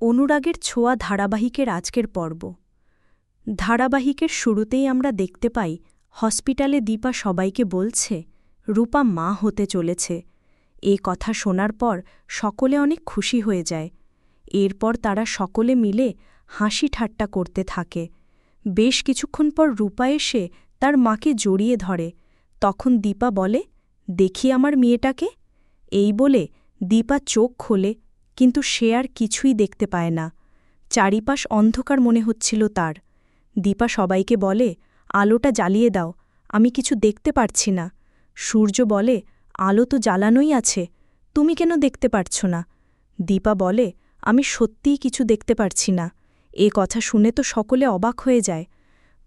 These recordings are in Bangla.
অনুরাগের ছোঁয়া ধারাবাহিকের আজকের পর্ব। ধারাবাহিকের শুরুতেই আমরা দেখতে পাই, হসপিটালে দীপা সবাইকে বলছে, রূপা মা হতে চলেছে। এ কথা শোনার পর সকলে অনেক খুশি হয়ে যায়। এরপর তারা সকলে মিলে হাসি ঠাট্টা করতে থাকে। বেশ কিছুক্ষণ পর রূপা এসে তার মাকে জড়িয়ে ধরে। তখন দীপা বলে, দেখি আমার মেয়েটাকে। এই বলে দীপা চোখ খোলে কিন্তু সে আর কিছুই দেখতে পায় না। চারিপাশ অন্ধকার মনে হচ্ছিল তার। দীপা সবাইকে বলে, আলোটা জ্বালিয়ে দাও, আমি কিছু দেখতে পারছি না। সূর্য বলে, আলো তো জ্বালানোই আছে, তুমি কেন দেখতে পারছ না? দীপা বলে, আমি সত্যিই কিছু দেখতে পারছি না। এ কথা শুনে তো সকলে অবাক হয়ে যায়।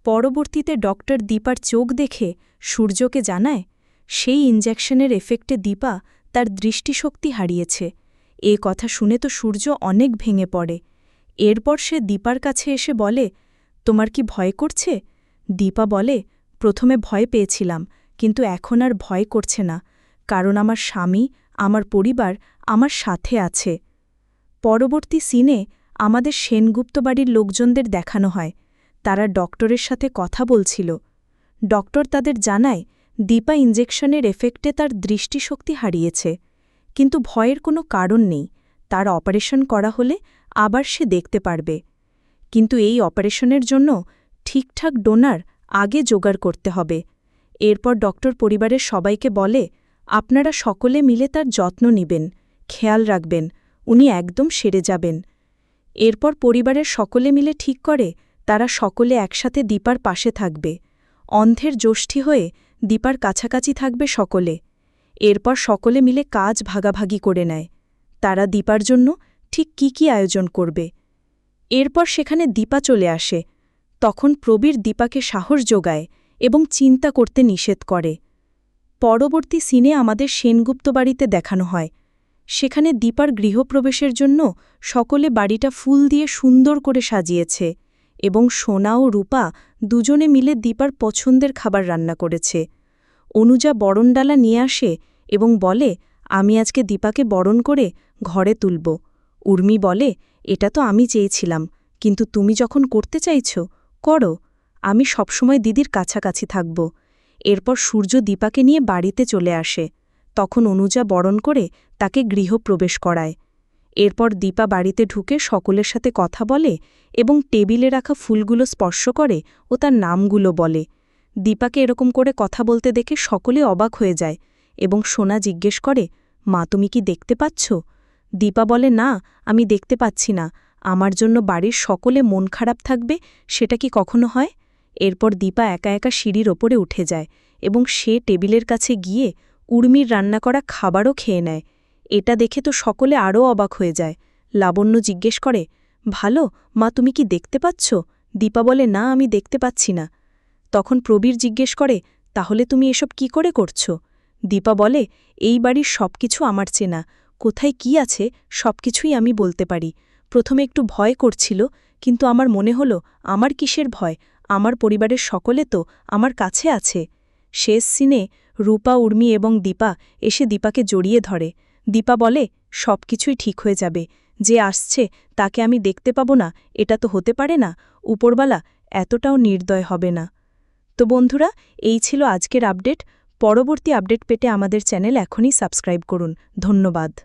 পরবর্তীতে ডক্টর দীপার চোখ দেখে সূর্যকে জানায়, সেই ইঞ্জেকশনের এফেক্টে দীপা তার দৃষ্টিশক্তি হারিয়েছে। এ কথা শুনে তো সূর্য অনেক ভেঙে পড়ে। এরপর সে দীপার কাছে এসে বলে, তোমার কি ভয় করছে? দীপা বলে, প্রথমে ভয় পেয়েছিলাম, কিন্তু এখন আর ভয় করছে না, কারণ আমার স্বামী, আমার পরিবার, আমার সাথে আছে। পরবর্তী সিনে আমাদের সেনগুপ্ত বাড়ির লোকজনদের দেখানো হয়, তারা ডক্টরের সাথে কথা বলছিল। ডক্টর তাদের জানায়, দীপা ইঞ্জেকশনের এফেক্টে তার দৃষ্টিশক্তি হারিয়েছে। কিন্তু ভয়ের কোনো কারণ নেই। তার অপারেশন করা হলে আবার সে দেখতে পারবে। কিন্তু এই অপারেশনের জন্য ঠিকঠাক ডোনার আগে জোগাড় করতে হবে। এরপর ডক্টর পরিবারের সবাইকে বলে, আপনারা সকলে মিলে তার যত্ন নিবেন, খেয়াল রাখবেন, উনি একদম সেরে যাবেন। এরপর পরিবারের সকলে মিলে ঠিক করে, তারা সকলে একসাথে দীপার পাশে থাকবে। অন্ধের যষ্ঠী হয়ে দীপার কাছাকাছি থাকবে সকলে। এরপর সকলে মিলে কাজ ভাগাভাগি করে নেয়। তারা দীপার জন্য ঠিক কি কি আয়োজন করবে। এরপর সেখানে দীপা চলে আসে। তখন প্রবীর দীপাকে সাহস যোগায় এবং চিন্তা করতে নিষেধ করে। পরবর্তী সিনে আমাদের সেনগুপ্ত বাড়িতে দেখানো হয়। সেখানে দীপার গৃহপ্রবেশের জন্য সকলে বাড়িটা ফুল দিয়ে সুন্দর করে সাজিয়েছে এবং সোনা ও রূপা দুজনে মিলে দীপার পছন্দের খাবার রান্না করেছে। অনুজা বরণডালা নিয়ে আসে এবং বলে, আমি আজকে দীপাকে বরণ করে ঘরে তুলব। উর্মি বলে, এটা তো আমি চেয়েছিলাম, কিন্তু তুমি যখন করতে চাইছ, করো। আমি সবসময় দিদির কাছাকাছি থাকব। এরপর সূর্য দীপাকে নিয়ে বাড়িতে চলে আসে। তখন অনুজা বরণ করে তাকে গৃহপ্রবেশ করায়। এরপর দীপা বাড়িতে ঢুকে সকলের সাথে কথা বলে এবং টেবিলে রাখা ফুলগুলো স্পর্শ করে ও তার নামগুলো বলে। দীপাকে এরকম করে কথা বলতে দেখে সকলে অবাক হয়ে যায়। এবং সোনা জিজ্ঞেস করে, মা, তুমি কি দেখতে পাচ্ছ? দীপা বলে, না, আমি দেখতে পাচ্ছি না। আমার জন্য বাড়ির সকলে মন খারাপ থাকবে, সেটা কি কখনো হয়? এরপর দীপা একা একা সিঁড়ির ওপরে উঠে যায় এবং সে টেবিলের কাছে গিয়ে উর্মির রান্না করা খাবারও খেয়ে নেয়। এটা দেখে তো সকলে আরও অবাক হয়ে যায়। লাবণ্য জিজ্ঞেস করে, ভালো, মা, তুমি কি দেখতে পাচ্ছ? দীপা বলে, না, আমি দেখতে পাচ্ছি না। তখন প্রবীর জিজ্ঞেস করে, তাহলে তুমি এসব কি করে করছ? দীপা বলে, এই বাড়ির সব কিছু আমার চেনা। কোথায় কি আছে সব কিছুই আমি বলতে পারি। প্রথমে একটু ভয় করছিল, কিন্তু আমার মনে হলো, আমার কিসের ভয়? আমার পরিবারের সকলে তো আমার কাছে আছে। শেষ সিনে রূপা, উর্মি এবং দীপা এসে দীপাকে জড়িয়ে ধরে। দীপা বলে সব কিছুই ঠিক হয়ে যাবে। যে আসছে তাকে আমি দেখতে পাব না, এটা তো হতে পারে না। উপরবালা এতটাও নির্দয় হবে না। তো বন্ধুরা, এই ছিল আজকের আপডেট। পরবর্তী আপডেট পেতে আমাদের চ্যানেল এখনই সাবস্ক্রাইব করুন। ধন্যবাদ।